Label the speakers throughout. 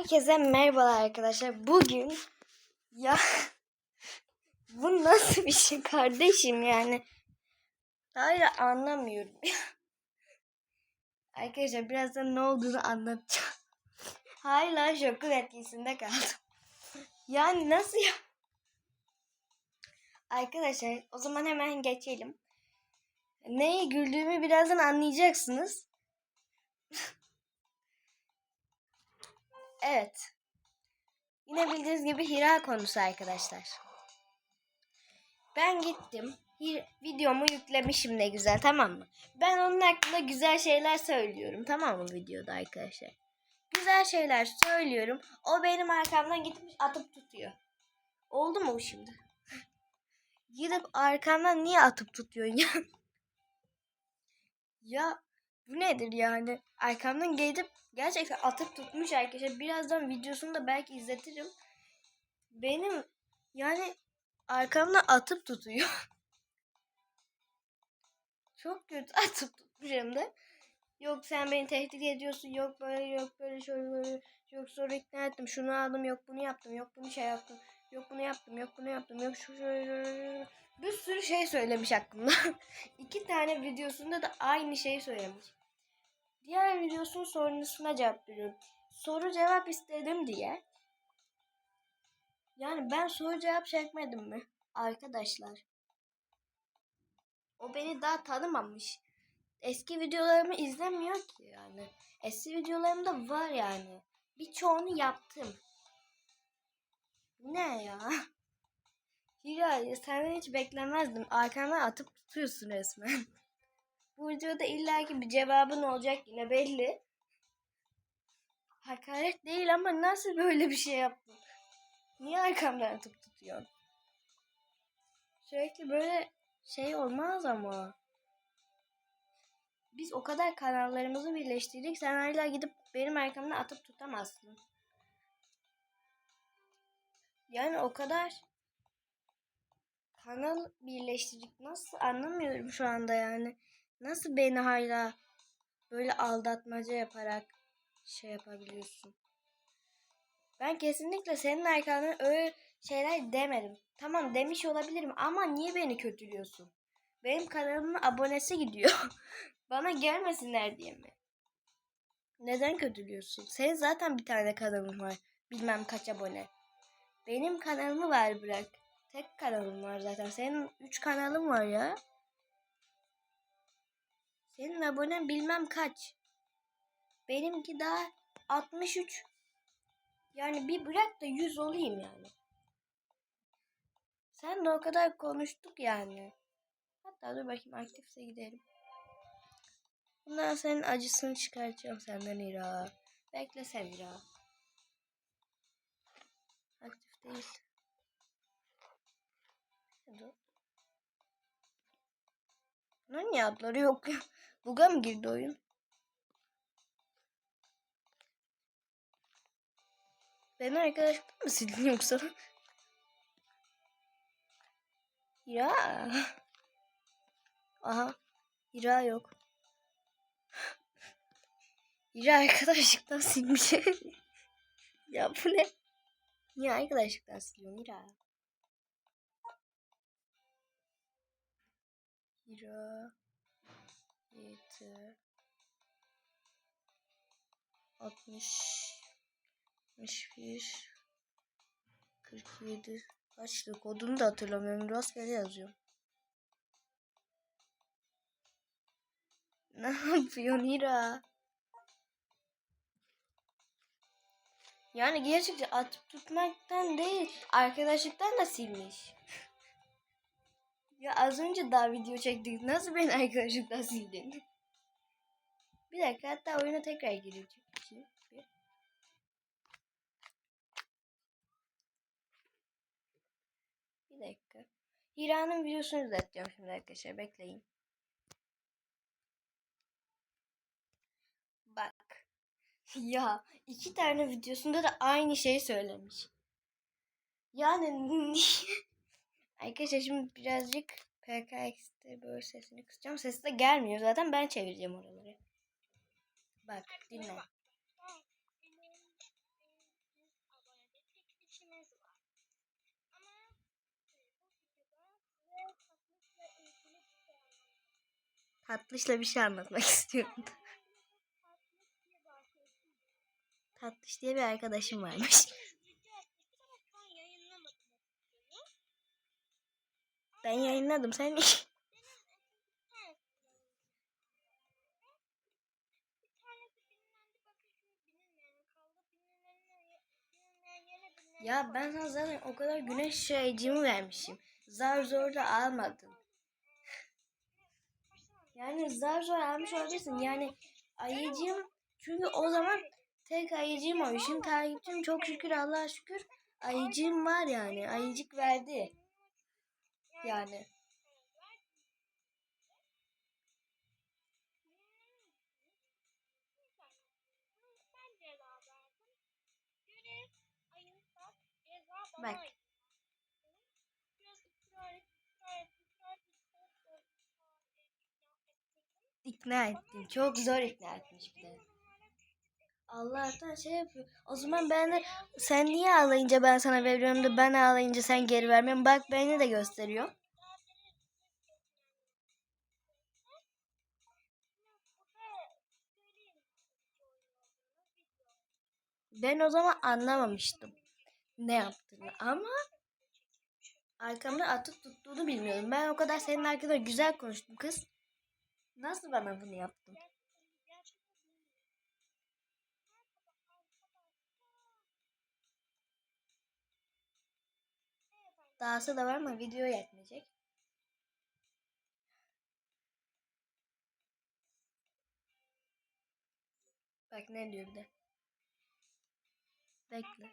Speaker 1: Herkese merhabalar arkadaşlar. Bugün ya bu nasıl bir şey kardeşim yani. Hayır anlamıyorum. arkadaşlar birazdan ne olduğunu anlatacağım. Hala şokun etkisinde kaldım. Yani nasıl ya? Arkadaşlar o zaman hemen geçelim. Neye güldüğümü birazdan anlayacaksınız. Evet. Yine bildiğiniz gibi Hira konusu arkadaşlar. Ben gittim. Videomu yüklemişim ne güzel tamam mı? Ben onun hakkında güzel şeyler söylüyorum tamam mı videoda arkadaşlar? Güzel şeyler söylüyorum. O benim arkamdan gitmiş atıp tutuyor. Oldu mu bu şimdi? Gidip arkamdan niye atıp tutuyorsun ya? ya bu nedir yani? Arkamdan gelip gerçekten atıp tutmuş arkadaşlar. Birazdan videosunu da belki izletirim. Benim yani arkamdan atıp tutuyor. Çok kötü atıp tutmuş hem de. Yok sen beni tehdit ediyorsun. Yok böyle yok böyle şöyle böyle. Yok sonra ikna ettim. Şunu aldım. Yok bunu yaptım. Yok bunu şey yaptım. Yok bunu yaptım. Yok bunu yaptım. Yok şu şöyle. şöyle. Bir sürü şey söylemiş hakkında. İki tane videosunda da aynı şeyi söylemiş. Diğer videosunun sorusuna cevap veriyorum. Soru cevap istedim diye. Yani ben soru cevap çekmedim mi? Arkadaşlar. O beni daha tanımamış. Eski videolarımı izlemiyor ki yani. Eski videolarımda var yani. Birçoğunu yaptım. Ne ya? Hira senden hiç beklemezdim. Arkamdan atıp tutuyorsun resmen. Bu videoda illaki bir cevabın olacak yine belli. Hakaret değil ama nasıl böyle bir şey yaptın? Niye arkamdan atıp tutuyorsun? Sürekli böyle şey olmaz ama. Biz o kadar kanallarımızı birleştirdik. Sen hala gidip benim arkamdan atıp tutamazsın. Yani o kadar kanal birleştirdik. Nasıl anlamıyorum şu anda yani. Nasıl beni hala böyle aldatmaca yaparak şey yapabiliyorsun? Ben kesinlikle senin arkandan öyle şeyler demedim. Tamam demiş olabilirim ama niye beni kötülüyorsun? Benim kanalımın abonesi gidiyor. Bana gelmesinler diye mi? Neden kötülüyorsun? Senin zaten bir tane kanalın var. Bilmem kaç abone. Benim kanalımı ver bırak. Tek kanalım var zaten. Senin 3 kanalın var ya. Senin abonen bilmem kaç. Benimki daha 63. Yani bir bırak da 100 olayım yani. Sen de o kadar konuştuk yani. Hatta dur bakayım aktifse gidelim. Bundan senin acısını çıkartacağım senden İra. Bekle sen İra. Aktif değil. Dur. Bunların niye adları yok ya? Buga mı girdi oyun? Ben arkadaşlıktan mı sildin yoksa? Ya. Aha. Hira yok. Hira arkadaşlıktan silmiş. ya bu ne? Niye arkadaşlıktan siliyorsun Hira? Hira. 7 60 61 47 Kaçtı? Kodunu da hatırlamıyorum. Rastgele yazıyorum. Ne yapıyorsun Hira? Yani gerçekten atıp tutmaktan değil, arkadaşlıktan da silmiş. Ya az önce daha video çektik. Nasıl beni arkadaşlıktan sildin? Bir dakika hatta oyuna tekrar gireceğim. Bir. Bir dakika. Hira'nın videosunu izleteceğim şimdi arkadaşlar. Bekleyin. Bak. Ya iki tane videosunda da aynı şeyi söylemiş. Yani Arkadaşlar şimdi birazcık PKX'de böyle sesini kısacağım. Sesi de gelmiyor zaten ben çevireceğim oraları. Bak dinle. Tatlışla bir şey anlatmak istiyorum. Tatlış diye bir arkadaşım varmış. Ben yayınladım. Sen Ya ben sana zaten o kadar güneş şeycimi vermişim. Zar zor da almadın. Yani zar zor almış olabilirsin. Yani ayıcığım çünkü o zaman tek ayıcığım o. Şimdi takipçim çok şükür Allah'a şükür ayıcığım var yani. Ayıcık verdi. Yani. Bak. İkna ettim. Çok zor ikna etmiş bir de. Allah'tan şey yapıyor. O zaman ben de sen niye ağlayınca ben sana veriyorum da ben ağlayınca sen geri vermiyorsun. Bak beni de gösteriyor. Ben o zaman anlamamıştım ne yaptığını ama arkamda atıp tuttuğunu bilmiyorum. Ben o kadar senin arkada güzel konuştum kız. Nasıl bana bunu yaptın? Dahası da var mı? Video yetmeyecek. Bak ne diyor de. Bekle.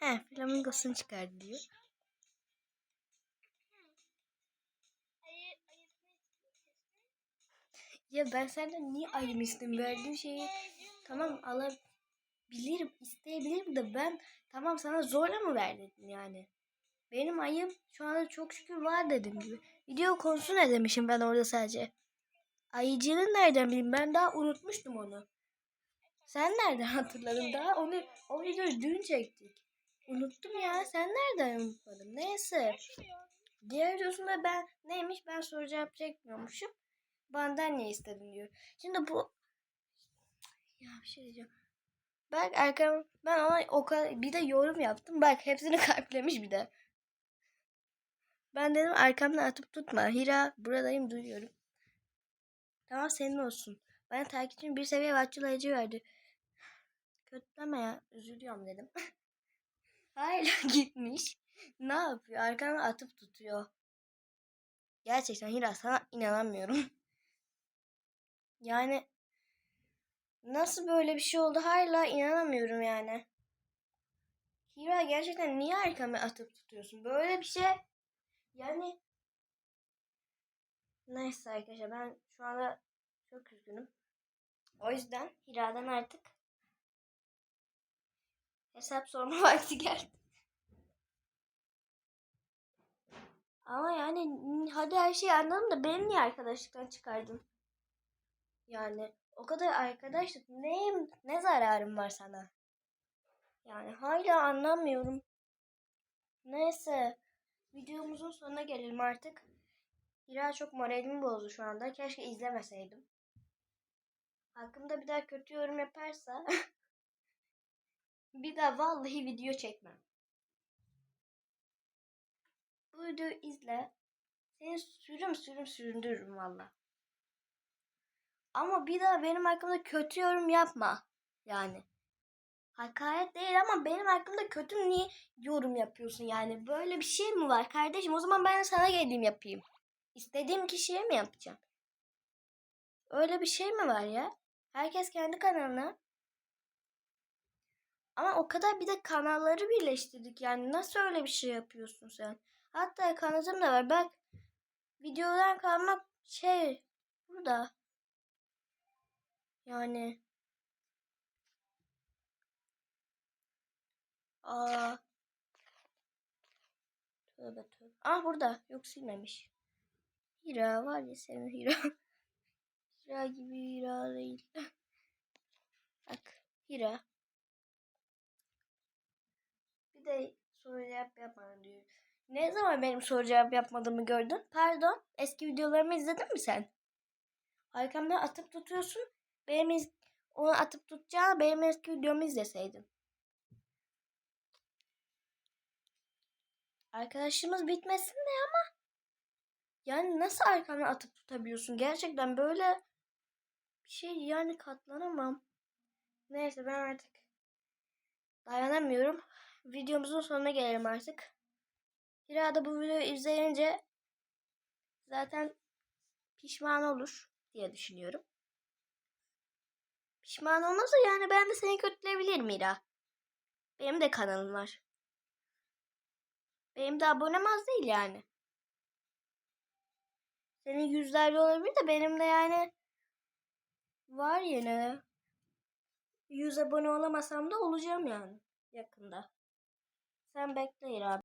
Speaker 1: He, flamingosunu çıkar diyor. Ya ben senden niye ayırmıştım verdiğim şeyi tamam alabilirim isteyebilirim de ben tamam sana zorla mı ver dedim yani. Benim ayım şu anda çok şükür var dedim gibi. Video konusu ne demişim ben orada sadece. Ayıcığını nereden bileyim ben daha unutmuştum onu. Sen nereden hatırladın daha onu o videoyu dün çektik. Unuttum ya sen nereden unutmadın neyse. Diğer videosunda ben neymiş ben soru cevap çekmiyormuşum. Benden ne istedin diyor. Şimdi bu ya bir şey diyeceğim. Bak arkam ben ona o kadar bir de yorum yaptım. Bak hepsini kalplemiş bir de. Ben dedim arkamdan atıp tutma. Hira buradayım duyuyorum. Tamam senin olsun. Bana takipçim bir seviye vatçılayıcı verdi. Kötüleme ya. Üzülüyorum dedim. Hala gitmiş. Ne yapıyor? Arkamdan atıp tutuyor. Gerçekten Hira sana inanamıyorum. Yani nasıl böyle bir şey oldu hala inanamıyorum yani. Hira gerçekten niye arkamı atıp tutuyorsun? Böyle bir şey yani neyse arkadaşlar ben şu anda çok üzgünüm. O yüzden Hira'dan artık hesap sorma vakti geldi. Ama yani hadi her şeyi anladım da beni niye arkadaşlıktan çıkardın? Yani o kadar arkadaşlık neyim ne zararım var sana? Yani hala anlamıyorum. Neyse videomuzun sonuna gelelim artık. Hira çok moralimi bozdu şu anda. Keşke izlemeseydim. Hakkımda bir daha kötü yorum yaparsa bir daha vallahi video çekmem. Bu videoyu izle. Seni sürüm sürüm süründürürüm valla. Ama bir daha benim hakkımda kötü yorum yapma. Yani. Hakaret değil ama benim hakkımda kötü niye yorum yapıyorsun yani? Böyle bir şey mi var kardeşim? O zaman ben sana geleyim yapayım. İstediğim kişiye mi yapacağım? Öyle bir şey mi var ya? Herkes kendi kanalına. Ama o kadar bir de kanalları birleştirdik yani. Nasıl öyle bir şey yapıyorsun sen? Hatta kanatım da var. Bak videodan kalmak şey burada. Yani Aa. Tövbe tövbe. Ah burada. Yok silmemiş. Hira var ya senin Hira. Hira gibi Hira değil. Bak Hira. Bir de soru cevap yapmadın diyor. Ne zaman benim soru cevap yapmadığımı gördün? Pardon. Eski videolarımı izledin mi sen? Arkamdan atıp tutuyorsun. Benim onu atıp tutacağına benim eski videomu izleseydin. Arkadaşımız bitmesin de ama yani nasıl arkamdan atıp tutabiliyorsun? Gerçekten böyle bir şey yani katlanamam. Neyse ben artık dayanamıyorum. Videomuzun sonuna gelelim artık. Hira bu videoyu izleyince zaten pişman olur diye düşünüyorum. Pişman olmazsa yani ben de seni kötüleyebilirim Hira. Benim de kanalım var. Benim de abonem az değil yani. Senin yüzlerce olabilir de benim de yani var yine. Yüz abone olamasam da olacağım yani yakında. Sen bekle Hira.